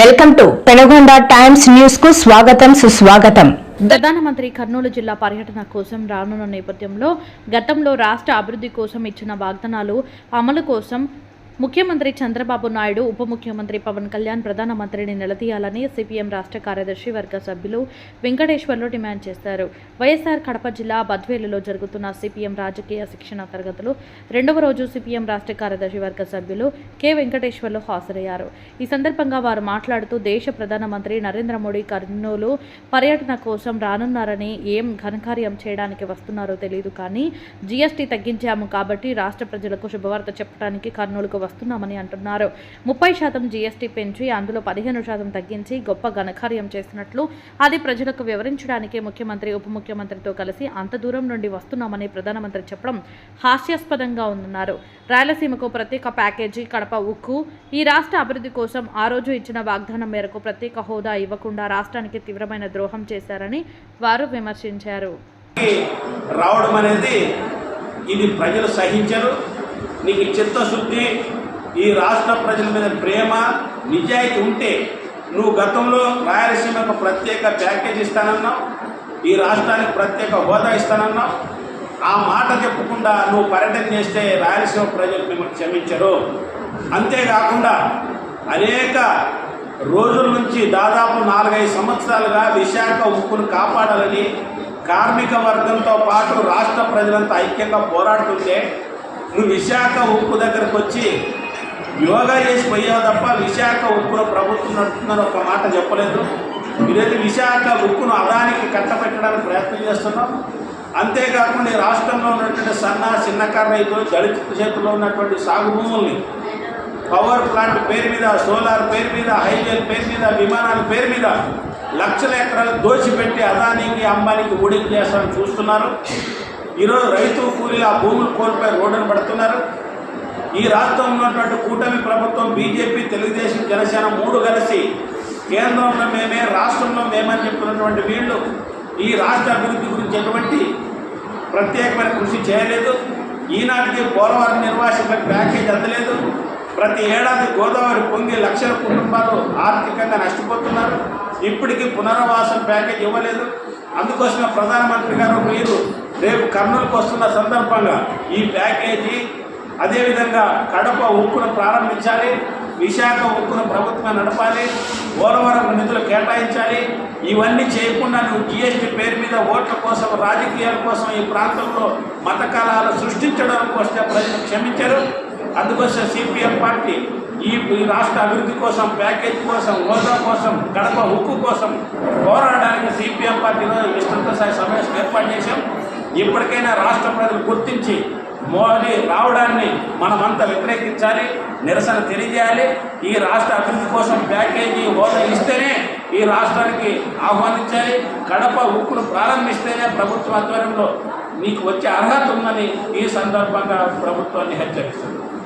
Welcome to Penagonda times న్యూస్కు స్వాగతం సుస్వాగతం. ప్రధానమంత్రి కర్నూలు జిల్లా పర్యటన కోసం రానున్న నేపథ్యంలో గతంలో రాష్ట్ర అభివృద్ధి కోసం ఇచ్చిన వాగ్దానాలు అమలు కోసం ముఖ్యమంత్రి చంద్రబాబు నాయుడు ఉప ముఖ్యమంత్రి పవన్ కళ్యాణ్ ప్రధానమంత్రిని నిలదీయాలని సిపిఎం రాష్ట్ర కార్యదర్శి వర్గ సభ్యులు వెంకటేశ్వర్లు డిమాండ్ చేశారు. వైఎస్ఆర్ కడప జిల్లా బద్వేలులో జరుగుతున్న సిపిఎం రాజకీయ శిక్షణ తరగతులు రెండవ రోజు సిపిఎం రాష్ట్ర కార్యదర్శి వర్గ సభ్యులు కె. వెంకటేశ్వర్లు హాజరయ్యారు. ఈ సందర్భంగా వారు మాట్లాడుతూ దేశ ప్రధానమంత్రి నరేంద్ర మోడీ కర్నూలు పర్యటన కోసం రానున్నారని ఏం ఘనకార్యం చేయడానికి వస్తున్నారో తెలియదు కానీ జీఎస్టీ తగ్గించాము కాబట్టి రాష్ట్ర ప్రజలకు శుభవార్త చెప్పడానికి కర్నూలుకు వస్తున్నామని అంటున్నారు. ముప్పై శాతం జీఎస్టీ పెంచి అందులో పదిహేను శాతం తగ్గించి గొప్ప ఘనకార్యం చేసినట్లు అది ప్రజలకు వివరించడానికి ముఖ్యమంత్రి ఉప ముఖ్యమంత్రితో కలిసి అంత దూరం నుండి వస్తున్నామని ప్రధానమంత్రి చెప్పడం హాస్యాస్పదంగా ఉందన్నారు. రాయలసీమకు ప్రత్యేక ప్యాకేజీ కడప ఉక్కు ఈ రాష్ట్ర అభివృద్ధి కోసం ఆ రోజు ఇచ్చిన వాగ్దానం మేరకు ప్రత్యేక హోదా ఇవ్వకుండా రాష్ట్రానికి తీవ్రమైన ద్రోహం చేశారని వారు విమర్శించారు. రావడం అనేది ఇది ప్రజలు సహించరు. నీకు చిత్తశుద్ధి ఈ రాష్ట్ర ప్రజల మీద ప్రేమ నిజాయితీ ఉంటే నువ్వు గతంలో రాయలసీమకు ప్రత్యేక ప్యాకేజ్ ఇస్తానన్నావు ఈ రాష్ట్రానికి ప్రత్యేక హోదా ఇస్తానన్నావు. ఆ మాట చెప్పకుండా నువ్వు పర్యటన చేస్తే రాయలసీమ ప్రజలు మిమ్మల్ని క్షమించరు. అంతేకాకుండా అనేక రోజుల నుంచి దాదాపు నాలుగైదు సంవత్సరాలుగా విశాఖ ఉక్కును కాపాడాలని కార్మిక వర్గంతో పాటు రాష్ట్ర ప్రజలంతా ఐక్యంగా పోరాడుతుంటే నువ్వు విశాఖ ఉక్కు దగ్గరకు వచ్చి యోగా చేసి పోయా తప్ప విశాఖ ఉక్కును ప్రభుత్వం నడుపుతుందని ఒక మాట చెప్పలేదు. ఈరోజు విశాఖ ఉక్కును అదానికి కట్టబెట్టడానికి ప్రయత్నం చేస్తున్నాం. అంతేకాకుండా ఈ రాష్ట్రంలో ఉన్నటువంటి సన్న చిన్న రైతులు దళిత చేతుల్లో ఉన్నటువంటి సాగు భూముల్ని పవర్ ప్లాంట్ పేరు మీద సోలార్ పేరు మీద హైవేల పేరు మీద విమానాల పేరు మీద లక్షల ఎకరాలు దోచిపెట్టి అదానికి అంబానికి ఊడికి చేస్తామని చూస్తున్నారు. ఈరోజు రైతు కూలీలు ఆ భూములు కోల్పోయి రోడ్డును పడుతున్నారు. ఈ రాష్ట్రంలో ఉన్నటువంటి కూటమి ప్రభుత్వం బీజేపీ తెలుగుదేశం జనసేన మూడు కలిసి కేంద్రంలో మేమే రాష్ట్రంలో మేమని చెప్తున్నటువంటి వీళ్ళు ఈ రాష్ట్ర అభివృద్ధి గురించి ఎటువంటి ప్రత్యేకమైన కృషి చేయలేదు. ఈనాటికి పోలవరం నిర్వాసితులకు ప్యాకేజ్ అందలేదు. ప్రతి ఏడాది గోదావరి పొంగి లక్షల కుటుంబాలు ఆర్థికంగా నష్టపోతున్నారు. ఇప్పటికీ పునరావాసం ప్యాకేజ్ ఇవ్వలేదు. అందుకోసమే ప్రధానమంత్రి గారు మీరు రేపు కర్నూలుకు వస్తున్న సందర్భంగా ఈ ప్యాకేజీ అదేవిధంగా కడప ఉక్కును ప్రారంభించాలి విశాఖ ఉక్కును ప్రభుత్వం నడపాలి పోలవరం నిధులు కేటాయించాలి. ఇవన్నీ చేయకుండా నువ్వు జిఎస్టీ పేరు మీద ఓట్ల కోసం రాజకీయాల కోసం ఈ ప్రాంతంలో మత కళాలు సృష్టించడానికి వస్తే ప్రజలు క్షమించరు. అందుకోసం సిపిఎం పార్టీ ఈ రాష్ట్ర అభివృద్ధి కోసం ప్యాకేజ్ కోసం హోదా కోసం కడప ఉక్కు కోసం పోరాడడానికి సిపిఎం పార్టీలో విస్తృత స్థాయి సమావేశం ఏర్పాటు చేశాం. ఇప్పటికైనా రాష్ట్ర ప్రజలు గుర్తించి మోడీ రావడాన్ని మనమంతా వ్యతిరేకించాలి నిరసన తెలియజేయాలి. ఈ రాష్ట్ర అభివృద్ధి కోసం ప్యాకేజీ హోదా ఇస్తేనే ఈ రాష్ట్రానికి ఆహ్వానించాలి. కడప ఉక్కును ప్రారంభిస్తేనే ప్రభుత్వ ఆధ్వర్యంలో నీకు వచ్చే అర్హత ఉందని ఈ సందర్భంగా ప్రభుత్వాన్ని హెచ్చరిస్తుంది